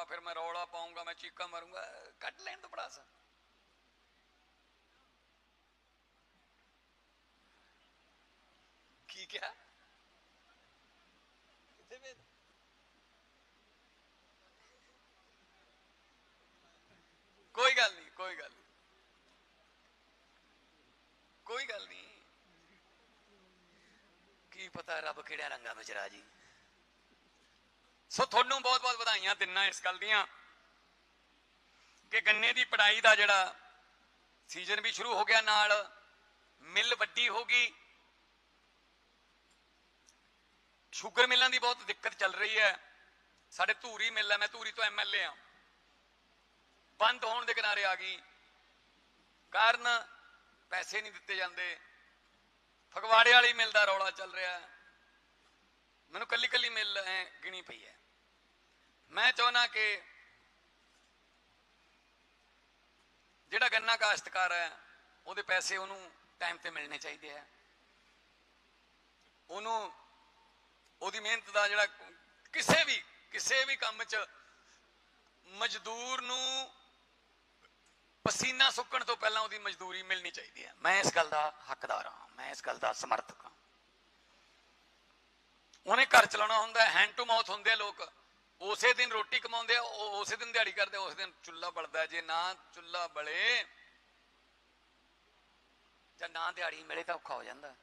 ਪਾਉਂਗਾ ਫਿਰ ਮੈਂ ਰੌਲਾ ਪਾਉਂਗਾ, ਮੈਂ ਚੀਕਾਂ ਮਾਰੂੰਗਾ, ਕੱਢ ਲੈਣ ਤੋਂ ਪੜਾਸ ਕੀ ਕਿਹਾ? ਕਿੱਥੇ ਵੇ? ਕੋਈ ਗੱਲ ਨਹੀਂ, ਕੋਈ ਗੱਲ ਨਹੀਂ। ਕੋਈ ਗੱਲ ਨਹੀਂ। ਕੀ ਪਤਾ ਰੱਬ ਕਿਹੜਾ ਰੰਗਾਂ ਵਿੱਚ ਰਾਜੀ। ਸੋ ਤੁਹਾਨੂੰ ਬਹੁਤ ਬਹੁਤ ਵਧਾਈਆਂ ਦਿੰਨਾ ਇਸ ਗੱਲ ਦੀਆਂ ਕਿ ਗੰਨੇ ਦੀ ਪੜਾਈ ਦਾ ਜਿਹੜਾ ਸੀਜ਼ਨ ਵੀ ਸ਼ੁਰੂ ਹੋ ਗਿਆ ਨਾਲ ਮਿੱਲ ਵੱਡੀ ਹੋ ਗਈ। ਸ਼ੂਗਰ ਮਿੱਲਾਂ ਦੀ ਬਹੁਤ ਦਿੱਕਤ ਚੱਲ ਰਹੀ ਹੈ। ਸਾਡੇ ਧੂਰੀ ਮਿੱਲ ਹੈ ਮੈਂ ਧੂਰੀ ਤੋਂ ਐਮਐਲਏ ਆ ਬੰਦ ਹੋਣ ਦੇ ਕਿਨਾਰੇ ਆ ਗਈ। ਕਾਰਨ ਪੈਸੇ ਨਹੀਂ ਦਿੱਤੇ ਜਾਂਦੇ। ਫਗਵਾੜੇ ਵਾਲੀ ਮਿਲ ਦਾ ਰੌਲਾ ਚੱਲ ਰਿਹਾ ਹੈ। ਕੱਲੀ ਐ ਗਿਣੀ ਪਈ ਹੈ ਮੈਂ ਚਾਹੁੰਦਾ ਕਿ ਜਿਹੜਾ ਗੰਨਾ ਕਾਸ਼ਤਕਾਰ ਹੈ ਉਹਦੇ ਪੈਸੇ ਉਹਨੂੰ ਟਾਈਮ ਤੇ ਮਿਲਣੇ ਚਾਹੀਦੇ ਆ ਉਹਨੂੰ, ਉਹਦੀ ਮਿਹਨਤ ਦਾ ਜਿਹੜਾ ਕਿਸੇ ਵੀ ਕਿਸੇ ਵੀ ਕੰਮ 'ਚ ਮਜ਼ਦੂਰ ਨੂੰ ਪਸੀਨਾ ਸੁੱਕਣ ਤੋਂ ਪਹਿਲਾਂ ਉਹਦੀ ਮਜ਼ਦੂਰੀ ਮਿਲਣੀ ਚਾਹੀਦੀ ਹੈ ਮੈਂ ਇਸ ਗੱਲ ਦਾ ਹੱਕਦਾਰ ਹਾਂ, ਮੈਂ ਇਸ ਗੱਲ ਦਾ ਸਮਰਥਕ ਹਾਂ। ਉਹਨੇ ਘਰ ਚਲਾਉਣਾ ਹੁੰਦਾ ਹੈਂਡ ਟੂ ਮਾਊਥ ਹੁੰਦੇ ਆ ਲੋਕ। ਉਸੇ ਦਿਨ ਰੋਟੀ ਕਮਾਉਂਦੇ ਆ ਉਸੇ ਦਿਨ ਦਿਹਾੜੀ ਕਰਦੇ ਉਸ ਦਿਨ ਚੁੱਲਾ ਬਲਦਾ। ਜੇ ਨਾ ਚੁੱਲਾ ਬਲੇ, ਜਾਂ ਨਾ ਦਿਹਾੜੀ ਮਿਲੇ ਤਾਂ ਔਖਾ ਹੋ ਜਾਂਦਾ।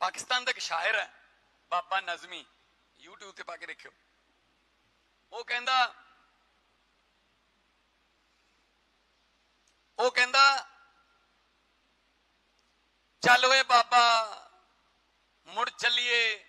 ਪਾਕਿਸਤਾਨ ਦਾ ਇੱਕ ਸ਼ਾਇਰ ਹੈ, ਬਾਬਾ ਨਜ਼ਮੀ। YouTube ਤੇ ਪਾ ਕੇ ਦੇਖਿਓ। ਉਹ ਕਹਿੰਦਾ ਉਹ ਕਹਿੰਦਾ ਚੱਲ ਓਏ ਬਾਬਾ ਮੁੜ ਚੱਲੀਏ।